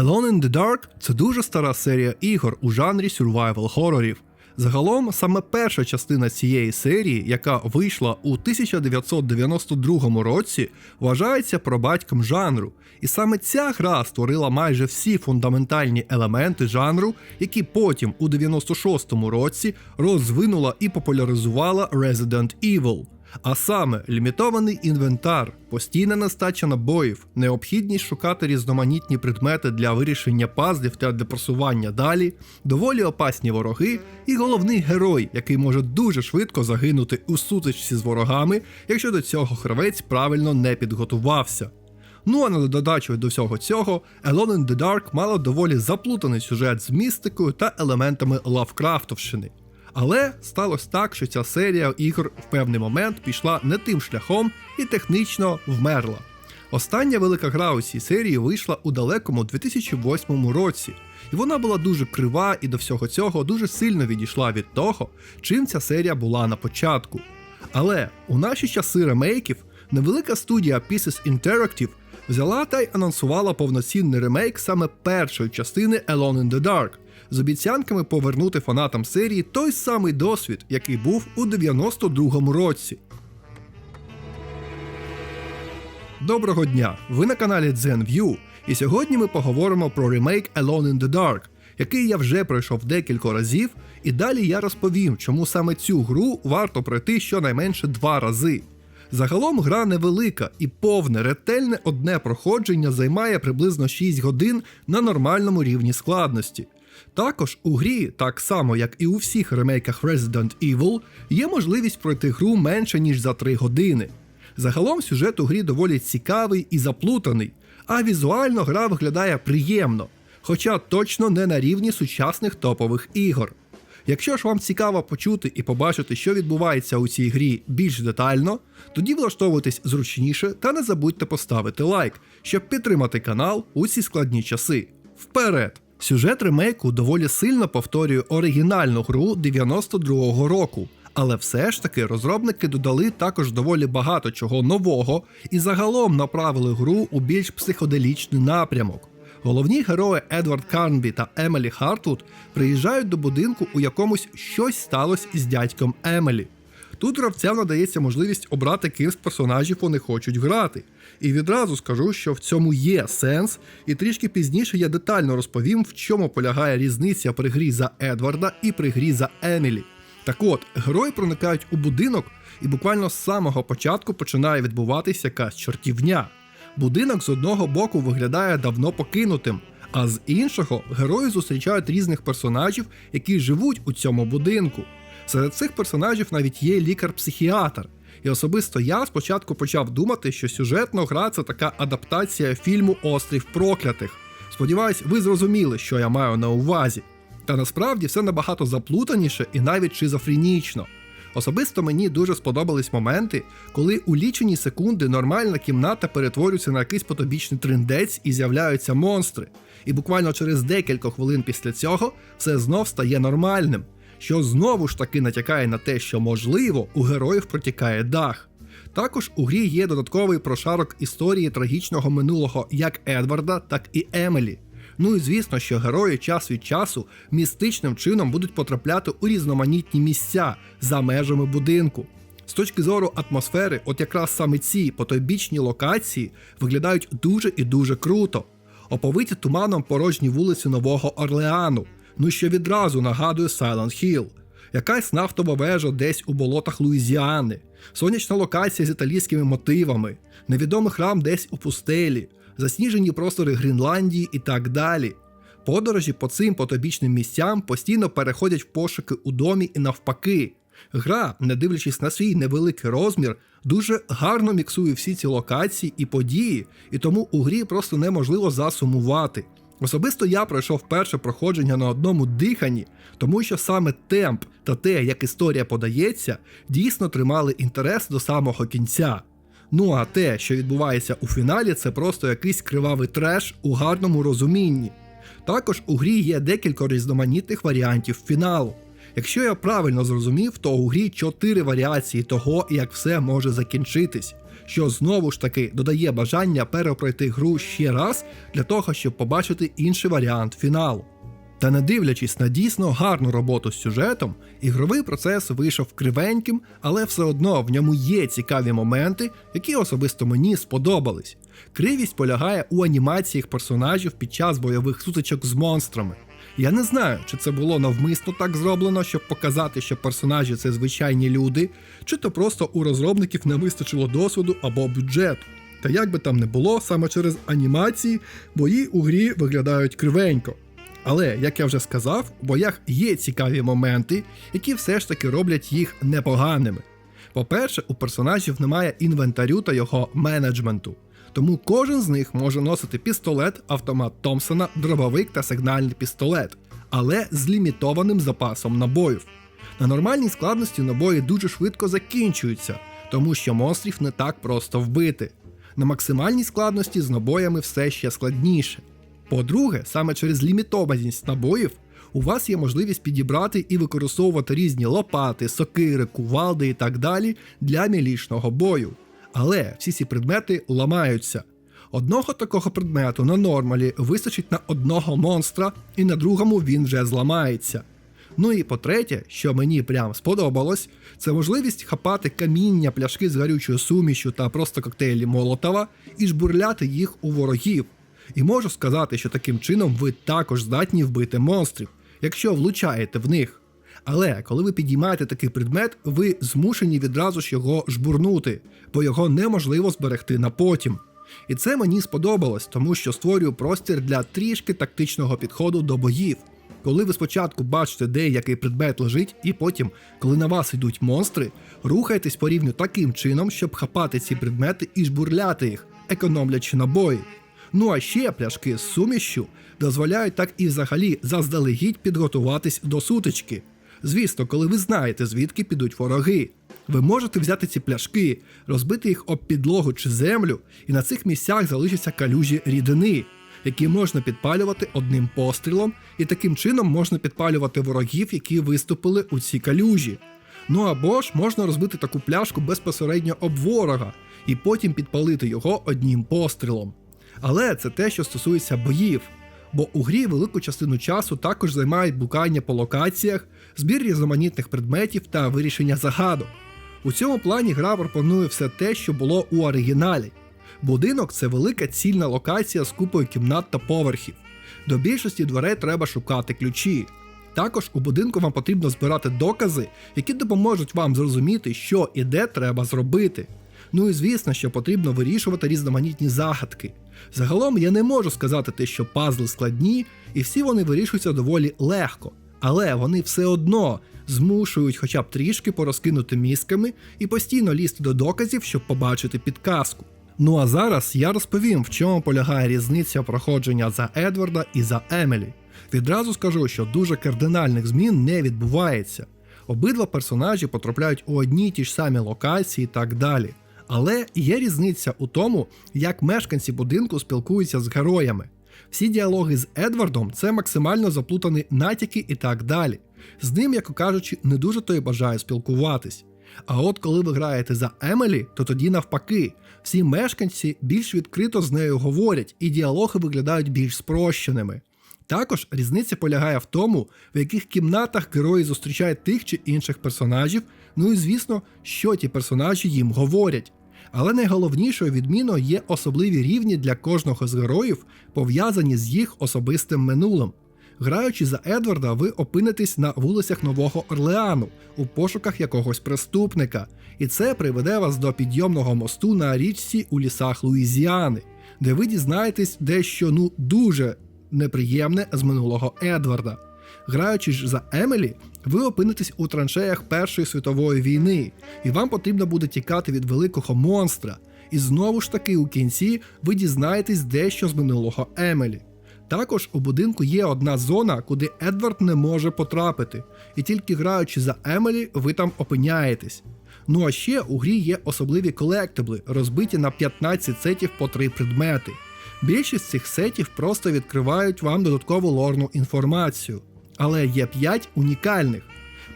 Alone in the Dark це дуже стара серія ігор у жанрі survival хорорів. Загалом, саме перша частина цієї серії, яка вийшла у 1992 році, вважається пробатьком жанру, і саме ця гра створила майже всі фундаментальні елементи жанру, які потім у 96-му році розвинула і популяризувала Resident Evil. А саме лімітований інвентар, постійна нестача набоїв, необхідність шукати різноманітні предмети для вирішення пазлів та для просування далі, доволі опасні вороги, і головний герой, який може дуже швидко загинути у сутичці з ворогами, якщо до цього гравець правильно не підготувався. Ну а на додачу до всього цього, Alone in the Dark мала доволі заплутаний сюжет з містикою та елементами Лавкрафтовщини. Але сталося так, що ця серія ігор в певний момент пішла не тим шляхом і технічно вмерла. Остання велика гра у цій серії вийшла у далекому 2008 році, і вона була дуже крива і до всього цього дуже сильно відійшла від того, чим ця серія була на початку. Але у наші часи ремейків невелика студія Pieces Interactive взяла та й анонсувала повноцінний ремейк саме першої частини Alone in the Dark з обіцянками повернути фанатам серії той самий досвід, який був у 92-му році. Доброго дня! Ви на каналі ZenView, і сьогодні ми поговоримо про ремейк Alone in the Dark, який я вже пройшов декілька разів, і далі я розповім, чому саме цю гру варто пройти щонайменше два рази. Загалом гра невелика і повне, ретельне одне проходження займає приблизно 6 годин на нормальному рівні складності. Також у грі, так само як і у всіх ремейках Resident Evil, є можливість пройти гру менше ніж за 3 години. Загалом сюжет у грі доволі цікавий і заплутаний, а візуально гра виглядає приємно, хоча точно не на рівні сучасних топових ігор. Якщо ж вам цікаво почути і побачити, що відбувається у цій грі більш детально, тоді влаштовуйтесь зручніше та не забудьте поставити лайк, щоб підтримати канал у ці складні часи. Вперед! Сюжет ремейку доволі сильно повторює оригінальну гру 92-го року, але все ж таки розробники додали також доволі багато чого нового і загалом направили гру у більш психоделічний напрямок. Головні герої Едвард Карнбі та Емелі Хартвуд приїжджають до будинку, у якомусь щось сталося з дядьком Емелі. Тут гравцям надається можливість обрати ким з персонажів вони хочуть грати. І відразу скажу, що в цьому є сенс, і трішки пізніше я детально розповім, в чому полягає різниця при грі за Едварда і при грі за Емілі. Так от, герої проникають у будинок, і буквально з самого початку починає відбуватися якась чортівня. Будинок з одного боку виглядає давно покинутим, а з іншого герої зустрічають різних персонажів, які живуть у цьому будинку. Серед цих персонажів навіть є лікар-психіатр. І особисто я спочатку почав думати, що сюжетно гра це така адаптація фільму Острів Проклятих. Сподіваюсь, ви зрозуміли, що я маю на увазі. Та насправді все набагато заплутаніше і навіть шизофренічно. Особисто мені дуже сподобались моменти, коли у лічені секунди нормальна кімната перетворюється на якийсь потобічний триндець і з'являються монстри. І буквально через декілька хвилин після цього все знов стає нормальним, що знову ж таки натякає на те, що можливо у героїв протікає дах. Також у грі є додатковий прошарок історії трагічного минулого як Едварда, так і Емелі. Ну і звісно, що герої час від часу містичним чином будуть потрапляти у різноманітні місця за межами будинку. З точки зору атмосфери, от якраз саме ці потойбічні локації виглядають дуже і дуже круто. Оповиті туманом порожні вулиці Нового Орлеану, ну що відразу нагадує Silent Hill. Якась нафтова вежа десь у болотах Луїзіани, сонячна локація з італійськими мотивами, невідомий храм десь у пустелі, засніжені простори Гренландії і так далі. Подорожі по цим потобічним місцям постійно переходять в пошуки у домі і навпаки. Гра, не дивлячись на свій невеликий розмір, дуже гарно міксує всі ці локації і події, і тому у грі просто неможливо засумувати. Особисто я пройшов перше проходження на одному диханні, тому що саме темп та те, як історія подається, дійсно тримали інтерес до самого кінця. Ну а те, що відбувається у фіналі, це просто якийсь кривавий треш у гарному розумінні. Також у грі є декілька різноманітних варіантів фіналу. Якщо я правильно зрозумів, то у грі 4 варіації того, як все може закінчитись, що знову ж таки додає бажання перепройти гру ще раз для того, щоб побачити інший варіант фіналу. Та не дивлячись на дійсно гарну роботу з сюжетом, ігровий процес вийшов кривеньким, але все одно в ньому є цікаві моменти, які особисто мені сподобались. Кривість полягає у анімаціях персонажів під час бойових сутичок з монстрами. Я не знаю, чи це було навмисно так зроблено, щоб показати, що персонажі це звичайні люди, чи то просто у розробників не вистачило досвіду або бюджету. Та як би там не було, саме через анімації бої у грі виглядають кривенько. Але, як я вже сказав, у боях є цікаві моменти, які все ж таки роблять їх непоганими. По-перше, у персонажів немає інвентарю та його менеджменту, тому кожен з них може носити пістолет, автомат Томпсона, дробовик та сигнальний пістолет, але з лімітованим запасом набоїв. На нормальній складності набої дуже швидко закінчуються, тому що монстрів не так просто вбити. На максимальній складності з набоями все ще складніше. По-друге, саме через лімітованість набоїв у вас є можливість підібрати і використовувати різні лопати, сокири, кувалди і так далі для мілічного бою. Але всі ці предмети ламаються. Одного такого предмету на нормалі вистачить на одного монстра, і на другому він вже зламається. Ну і по-третє, що мені прям сподобалось, це можливість хапати каміння, пляшки з гарючою сумішю та просто коктейлі Молотова і жбурляти їх у ворогів. І можу сказати, що таким чином ви також здатні вбити монстрів, якщо влучаєте в них. Але коли ви підіймаєте такий предмет, ви змушені відразу ж його жбурнути, бо його неможливо зберегти на потім. І це мені сподобалось, тому що створюю простір для трішки тактичного підходу до боїв. Коли ви спочатку бачите, де який предмет лежить, і потім, коли на вас йдуть монстри, рухайтесь по рівню таким чином, щоб хапати ці предмети і жбурляти їх, економлячи набої. Ну а ще пляшки з сумішю дозволяють так і взагалі заздалегідь підготуватись до сутички. Звісно, коли ви знаєте, звідки підуть вороги. Ви можете взяти ці пляшки, розбити їх об підлогу чи землю, і на цих місцях залишаться калюжі рідини, які можна підпалювати одним пострілом, і таким чином можна підпалювати ворогів, які виступили у цій калюжі. Ну або ж можна розбити таку пляшку безпосередньо об ворога і потім підпалити його одним пострілом. Але це те, що стосується боїв. Бо у грі велику частину часу також займають блукання по локаціях, збір різноманітних предметів та вирішення загадок. У цьому плані гра пропонує все те, що було у оригіналі. Будинок це велика цільна локація з купою кімнат та поверхів. До більшості дверей треба шукати ключі. Також у будинку вам потрібно збирати докази, які допоможуть вам зрозуміти, що і де треба зробити. Ну і звісно, що потрібно вирішувати різноманітні загадки. Загалом я не можу сказати те, що пазли складні, і всі вони вирішуються доволі легко, але вони все одно змушують хоча б трішки порозкинути мізками і постійно лізти до доказів, щоб побачити підказку. Ну а зараз я розповім, в чому полягає різниця проходження за Едварда і за Емілі. Відразу скажу, що дуже кардинальних змін не відбувається. Обидва персонажі потрапляють у одні ті ж самі локації і так далі. Але є різниця у тому, як мешканці будинку спілкуються з героями. Всі діалоги з Едвардом це максимально заплутані натяки і так далі. З ним, як кажучи, не дуже то й бажає спілкуватись. А от коли ви граєте за Емелі, то тоді навпаки, всі мешканці більш відкрито з нею говорять, і діалоги виглядають більш спрощеними. Також різниця полягає в тому, в яких кімнатах герої зустрічають тих чи інших персонажів, ну і звісно, що ті персонажі їм говорять. Але найголовнішою відміною є особливі рівні для кожного з героїв, пов'язані з їх особистим минулим. Граючи за Едварда, ви опинитесь на вулицях Нового Орлеану у пошуках якогось преступника, і це приведе вас до підйомного мосту на річці у лісах Луїзіани, де ви дізнаєтесь дещо ну дуже неприємне з минулого Едварда. Граючи ж за Емелі, ви опинитесь у траншеях Першої світової війни, і вам потрібно буде тікати від великого монстра. І знову ж таки у кінці ви дізнаєтесь дещо з минулого Емелі. Також у будинку є одна зона, куди Едвард не може потрапити, і тільки граючи за Емелі, ви там опиняєтесь. Ну а ще у грі є особливі колектибли, розбиті на 15 сетів по 3 предмети. Більшість цих сетів просто відкривають вам додаткову лорну інформацію, але є 5 унікальних.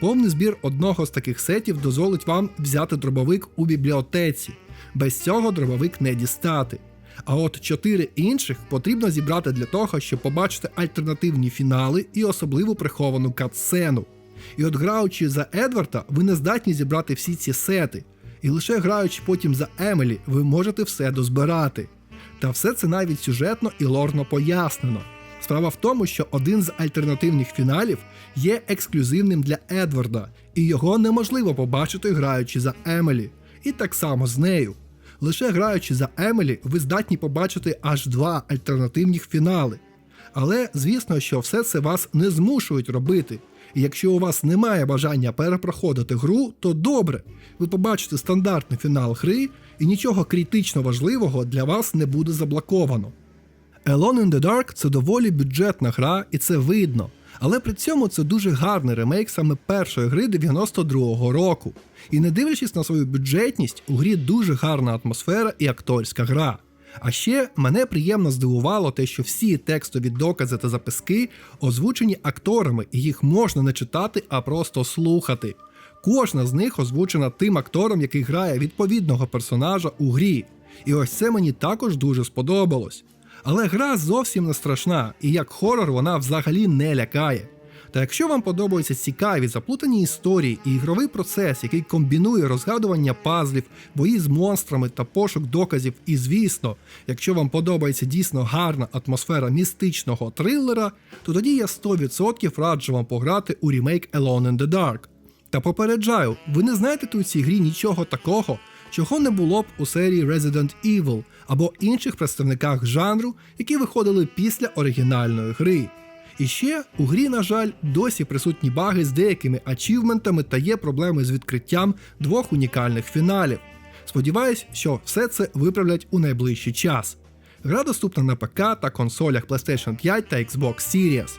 Повний збір одного з таких сетів дозволить вам взяти дробовик у бібліотеці. Без цього дробовик не дістати. А от чотири інших потрібно зібрати для того, щоб побачити альтернативні фінали і особливу приховану катсцену. І от граючи за Едварда, ви не здатні зібрати всі ці сети, і лише граючи потім за Емелі, ви можете все дозбирати. Та все це навіть сюжетно і лорно пояснено. Справа в тому, що один з альтернативних фіналів є ексклюзивним для Едварда, і його неможливо побачити граючи за Емелі, і так само з нею. Лише граючи за Емелі, ви здатні побачити аж два альтернативних фінали. Але звісно, що все це вас не змушують робити. І якщо у вас немає бажання перепроходити гру, то добре, ви побачите стандартний фінал гри, і нічого критично важливого для вас не буде заблоковано. Alone in the Dark це доволі бюджетна гра, і це видно. Але при цьому це дуже гарний ремейк саме першої гри 92-го року. І не дивлячись на свою бюджетність, у грі дуже гарна атмосфера і акторська гра. А ще мене приємно здивувало те, що всі текстові докази та записки озвучені акторами, і їх можна не читати, а просто слухати. Кожна з них озвучена тим актором, який грає відповідного персонажа у грі. І ось це мені також дуже сподобалось. Але гра зовсім не страшна, і як хорор вона взагалі не лякає. Та якщо вам подобаються цікаві заплутані історії і ігровий процес, який комбінує розгадування пазлів, бої з монстрами та пошук доказів, і звісно, якщо вам подобається дійсно гарна атмосфера містичного трилера, то тоді я 100% раджу вам пограти у ремейк Alone in the Dark. Та попереджаю, ви не знайдете у цій грі нічого такого, чого не було б у серії Resident Evil або інших представниках жанру, які виходили після оригінальної гри. І ще у грі, на жаль, досі присутні баги з деякими ачівментами та є проблеми з відкриттям двох унікальних фіналів. Сподіваюсь, що все це виправлять у найближчий час. Гра доступна на ПК та консолях PlayStation 5 та Xbox Series.